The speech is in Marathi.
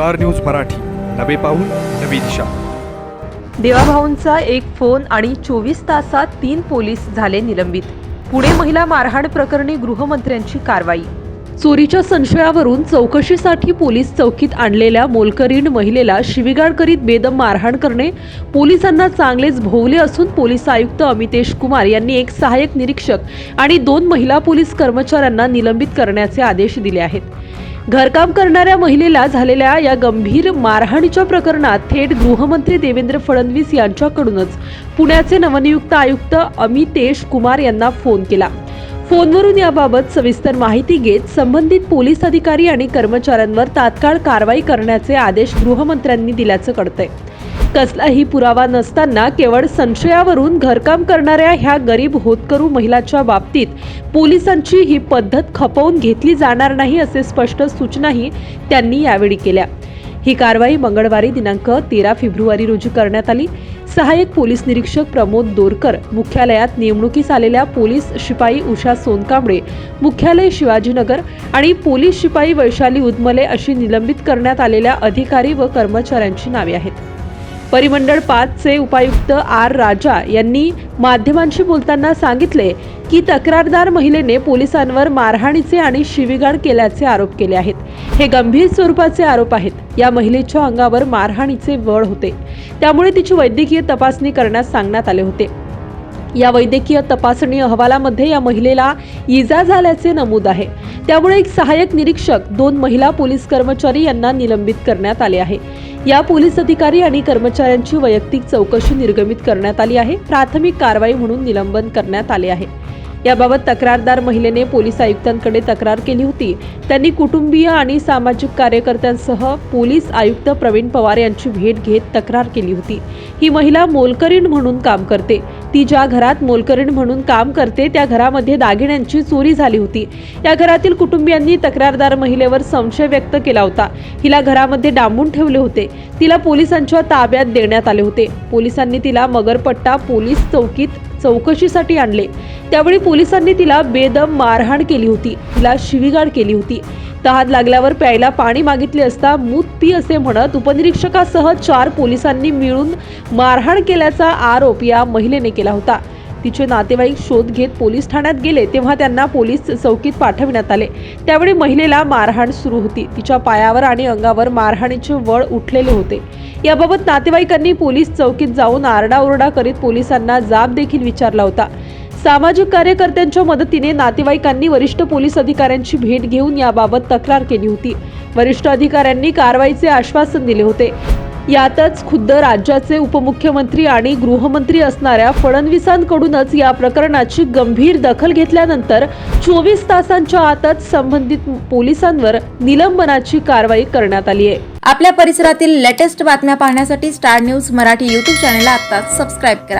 Star news Marathi. नवे पाऊल नवी दिशा. देवाभाऊंचा एक फोन आणि चोवीस तासात तीन पोलीस झाले निलंबित. पुणे महिला मारहाण प्रकरणी गृहमंत्र्यांची कारवाई. चोरीच्या संशयावरून चौकशीसाठी पोलीस चौकीत आणलेल्या मोलकरीण महिलेला शिविगाळ करीत बेदम मारहाण करणे पोलिसांना चांगलेच भोवले असून पोलीस आयुक्त अमितेश कुमार यांनी एक सहाय्यक निरीक्षक आणि दोन महिला पोलीस कर्मचाऱ्यांना निलंबित करण्याचे आदेश दिले आहेत. घरकाम करणाऱ्या महिलेला झालेल्या या गंभीर मारहाणीच्या प्रकरणात थेट गृहमंत्री देवेंद्र फडणवीस यांच्याकडूनच पुण्याचे नवनियुक्त आयुक्त अमितेश कुमार यांना फोन केला. फोनवरून याबाबत सविस्तर माहिती घेत संबंधित पोलीस अधिकारी आणि कर्मचाऱ्यांवर तात्काळ कारवाई करण्याचे आदेश गृहमंत्र्यांनी दिल्याचं कळतंय. कसलाही पुरावा नसताना केवळ संशयावरून घरकाम करणाऱ्या ह्या गरीब होतकरू महिलाच्या बाबतीत पोलिसांची ही पद्धत खपवून घेतली जाणार नाही असे स्पष्ट सूचनाही त्यांनी यावेळी केल्या. ही कारवाई मंगळवारी दिनांक तेरा फेब्रुवारी रोजी करण्यात आली. सहाय्यक पोलीस निरीक्षक प्रमोद दोरकर मुख्यालयात नेमणुकीस आलेल्या पोलीस शिपाई उषा सोनकांबळे मुख्यालय शिवाजीनगर आणि पोलीस शिपाई वैशाली उदमले अशी निलंबित करण्यात आलेल्या अधिकारी व कर्मचाऱ्यांची नावे आहेत. परिमंडळ पाचचे उपायुक्त आर राजा यांनी माध्यमांशी बोलताना सांगितले की तक्रारदार महिलेने पोलिसांवर मारहाणीचे आणि शिवीगाळ केल्याचे आरोप केले आहेत. हे गंभीर स्वरूपाचे आरोप आहेत. या महिलेच्या अंगावर मारहाणीचे वळ होते. त्यामुळे तिची वैद्यकीय तपासणी करण्यास सांगण्यात आले होते. या वैद्यकीय तपासणी अहवालामध्ये या महिलेला इजा झाल्याचे नमूद आहे. त्यामुळे एक सहाय्यक निरीक्षक दोन महिला पोलीस कर्मचारी यांना निलंबित करण्यात आले आहे. या पोलीस अधिकारी आणि कर्मचाऱ्यांची वैयक्तिक चौकशी निर्गमित करण्यात आली आहे. प्राथमिक कारवाई म्हणून निलंबन करण्यात आले आहे. याबाबत तक्रारदार महिलेने पोलीस आयुक्तांकडे तक्रार केली होती. त्यांनी कुटुंबीय आणि सामाजिक कार्यकर्त्यांसह पोलीस आयुक्त प्रवीण पवार यांची भेट घेत तक्रार केली होती. ही महिला मोलकरीण म्हणून काम करते. ती ज्या घरात मोलकरीण म्हणून काम करते त्या घरामध्ये दागिन्यांची चोरी झाली होती. या घरातील कुटुंबियांनी तक्रारदार महिलेवर संशय व्यक्त केला होता. हिला घरामध्ये डांबून ठेवले होते. तिला पोलिसांच्या ताब्यात देण्यात आले होते. पोलिसांनी तिला मगरपट्टा पोलीस चौकीत चौकशीसाठी आणले. त्यावेळी पोलिसांनी तिला बेदम मारहाण केली होती. तिला शिवीगाळ केली होती. तहान लागल्यावर प्यायला पाणी मागितले असता मूत पी असे म्हणत उपनिरीक्षकासह चार पोलिसांनी मिळून मारहाण केल्याचा आरोप या महिलेने केला होता. तिचे नातेवाईक शोध घेत पोलीस ठाण्यात गेले तेव्हा त्यांना पोलीस चौकीत पाठविण्यात आले. त्यावेळी महिलेला मारहाण सुरू होती. तिच्या पायावर आणि अंगावर मारहाणीचे वळ उठलेले होते. याबाबत नातेवाईकांनी पोलीस चौकीत जाऊन आरडाओरडा करीत पोलिसांना जाब देखील विचारला होता. सामाजिक कार्यकर्त्यांच्या मदतीने नातेवाईकांनी वरिष्ठ पोलीस अधिकाऱ्यांची भेट घेऊन याबाबत तक्रार केली होती. वरिष्ठ अधिकाऱ्यांनी कारवाईचे आश्वासन दिले होते. यातच खुद्द राज्याचे उपमुख्यमंत्री आणि गृहमंत्री असणाऱ्या फडणवीसांकडूनच या प्रकरणाची गंभीर दखल घेतल्यानंतर चोवीस तासांच्या आतच संबंधित पोलिसांवर निलंबनाची कारवाई करण्यात आली आहे. आपल्या परिसरातील लेटेस्ट बातम्या पाहण्यासाठी स्टार न्यूज मराठी यूट्यूब चॅनलला आता सबस्क्राईब करा.